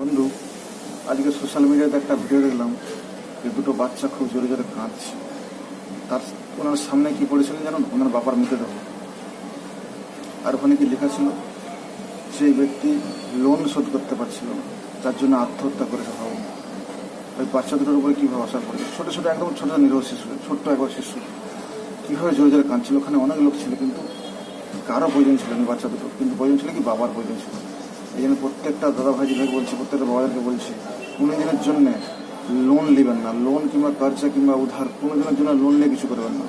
বন্ধু, আজকে সোশ্যাল মিডিয়াতে একটা ভিডিও দেখলাম যে দুটো বাচ্চা খুব জোরে জোরে কাঁদছে। তার ওনার সামনে কি পড়েছিলেন জানুন? ওনার বাবার মৃতদেহ আর ওখানে কি লেখা ছিল? সেই ব্যক্তি লোন শোধ করতে পারছিল না, যার জন্য আত্মহত্যা করে ভাবুন ওই বাচ্চা দুটোর উপরে কীভাবে আসার পড়েছে? ছোটো ছোটো, একদম ছোটো নিরহ শিশু, ছোট্ট একবার শিশু। কীভাবে জোরে জোরে কাঁদছিল? ওখানে অনেক লোক ছিল, কিন্তু কারও প্রয়োজন ছিল না বাচ্চা দুটো কিন্তু প্রয়োজন ছিল কি? বাবার প্রয়োজন ছিল। এই জন্য প্রত্যেকটা দাদা ভাইজিদেরকে বলছি, প্রত্যেকটা বাবাদেরকে বলছি, কোনো দিনের জন্য লোন নেবেন না। লোন কিংবা কার্যা কিংবা উধার, কোনো দিনের জন্য লোন নিয়ে কিছু করবেন না।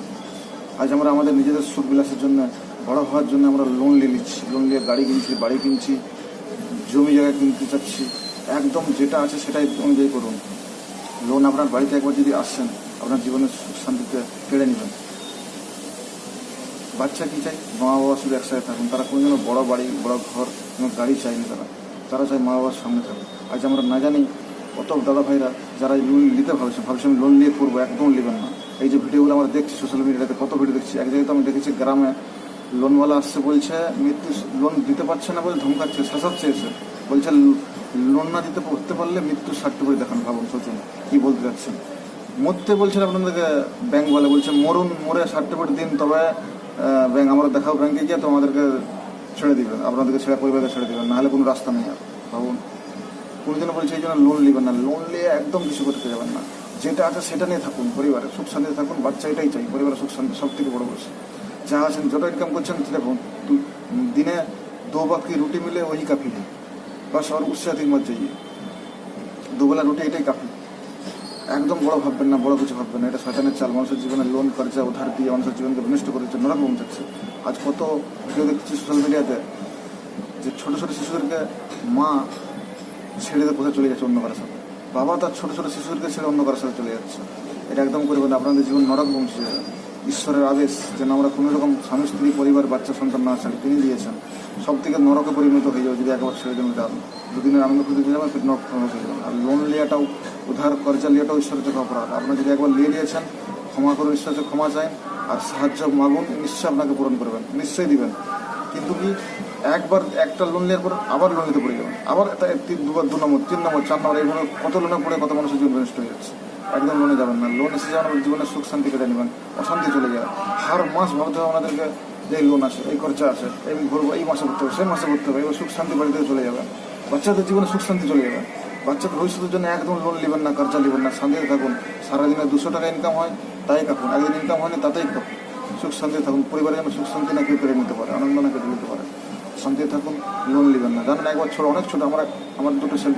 আজ আমরা আমাদের নিজেদের সুখ বিলাসের জন্য, বড় হওয়ার জন্য আমরা লোন নিয়ে নিচ্ছি। লোন নিয়ে গাড়ি কিনছি, বাড়ি কিনছি, জমি জায়গা কিনতে চাচ্ছি। একদম যেটা আছে সেটাই অনুযায়ী করুন। লোন আপনার বাড়িতে একবার যদি আসছেন আপনার জীবনের সুখ শান্তিতে কেড়ে নেবেন। বাচ্চা কি চাই মা বাবা শুধু একসাথে থাকুন। তারা কোনো যেন বড় বাড়ি, বড় ঘর কোনো গাড়ি চায় না তারা। তারা চায় মা বাবার সামনে থাকুক। আজ আমরা না জানি কত দাদা ভাইরা যারা লোন নিতে ভাবছে ভাবছে আমি লোন নিয়ে করব একদম নেবেন না। এই যে ভিডিওগুলো আমরা দেখছি সোশ্যাল মিডিয়াতে কত ভিডিও দেখছি। এক জায়গায় তো আমি দেখেছি গ্রামে লোনওয়ালা আসছে, বলছে মৃত্যু লোন দিতে পারছে না বলে ধমকাচ্ছে শাসাচ্ছে এসে বলছে লোন না দিতে করতে পারলে মৃত্যু সার্টিফিকেট দেখান ভাবুন সোচুন কি বলতে যাচ্ছেন? মরতে বলছেন আপনাদেরকে ব্যাংক বলে, বলছে, মরুন, মরে সার্টিফিকেট দিন, তবে ব্যাংক আমরা দেখাও ব্যাংকে গিয়ে তো আমাদেরকে ছেড়ে দিবেন আপনাদেরকে ছেড়ে পরিবারকে ছেড়ে দেবেন নাহলে কোনো রাস্তা নেই আর। ভাবুন কোনো জন্য বলছি এই জন্য লোন নেবেন না লোন নিয়ে একদম কিছু করতে যাবেন না। যেটা আছে সেটা নিয়ে থাকুন পরিবারে সুখ শান্তিতে থাকুন, বাচ্চা এটাই চাই, পরিবারের সুখ শান্তি সব থেকে বড় বসে যা আছেন যত ইনকাম করছেন দেখুন দিনে দু বাকি রুটি মিলে ওই কাফি নেই। বা আর উৎসাহ মত যাইয়ে দুবেলা রুটি এটাই কাফি একদম বড় ভাববেন না, বড় কিছু ভাববেন না। এটা শয়তানের চাল, মানুষের জীবনে লোন কর্জা উধার দিয়ে মানুষের জীবনকে বিনষ্ট করেছে নরক পৌঁছাচ্ছে আজ কত ভিডিও দেখছি সোশ্যাল মিডিয়াতে যে ছোট ছোট শিশুদেরকে মা ছেড়ে দিয়ে কোথায় চলে যাচ্ছে অন্য কারোর সাথে। বাবা তার ছোট ছোট শিশুদেরকে ছেড়ে অন্য কারোর সাথে চলে যাচ্ছে। এটা একদম করবেন আপনাদের জীবন নরক পৌঁছে যাবে। ঈশ্বরের আদেশ যেন আমরা কোনো রকম স্বামী, স্ত্রী, পরিবার, বাচ্চা, সন্তান না ছাড়ি, তিনি দিয়েছেন। সব থেকে নরকে পরিণত হয়ে যাবে যদি একবার ছেড়ে দেন দুদিনের আনন্দ খুঁজে যাবেন নরক হয়ে যাবেন আর লোন লিয়াটাও উধার কর্জা লিয়াটাও ঈশ্বরের অপরাধ। আপনার যদি একবার লিয়ে দিয়েছেন ক্ষমা করুন ঈশ্বরের ক্ষমা চান আর সাহায্য মাগুন, নিশ্চয়ই আপনাকে পূরণ করবেন, নিশ্চয়ই দিবেন। কিন্তু কি, একবার একটা লোন নেওয়ার পর আবার লোন নিতে পড়ে যাবেন। আবার তা- তিন, দুবার, দু নম্বর, তিন নম্বর, চার নম্বর, এইভাবে কত লোনে পড়ে, কত মানুষের জীবন নষ্ট হয়ে যাচ্ছে। একদম লোনে যাবেন না। লোন এসে যাবেন জীবনে সুখ শান্তি কেটে নেবেন, অশান্তি চলে যায়। হার মাস ভাবতে হবে আমাদেরকে, যে লোন আছে এই খরচা আছে এই ভরবো, এই মাসে ভরতে হবে, সেই মাসে ভরতে হবে, এবার সুখ শান্তি বাড়িতে চলে যাবে। বাচ্চাদের জীবনে সুখ শান্তি চলে যাবে। বাচ্চাদের ভবিষ্যতের জন্য একদম লোন নেবেন না খরচা নেবেন না শান্তিতে থাকুন। সারাদিনে দুশো টাকা ইনকাম হয়, তাই কাপুন একদিন ইনকাম হয় না তাতেই কাপুন সুখ শান্তি থাকুন। পরিবারের যেন সুখ শান্তি না কেউ কেড়ে নিতে পারে, আনন্দ না কেড়ে নিতে পারে। শান্তিতে থাকুন লোন নেবেন না। জানেন, একবার ছোট, অনেক ছোট, আমার আমার দুটো ছেলে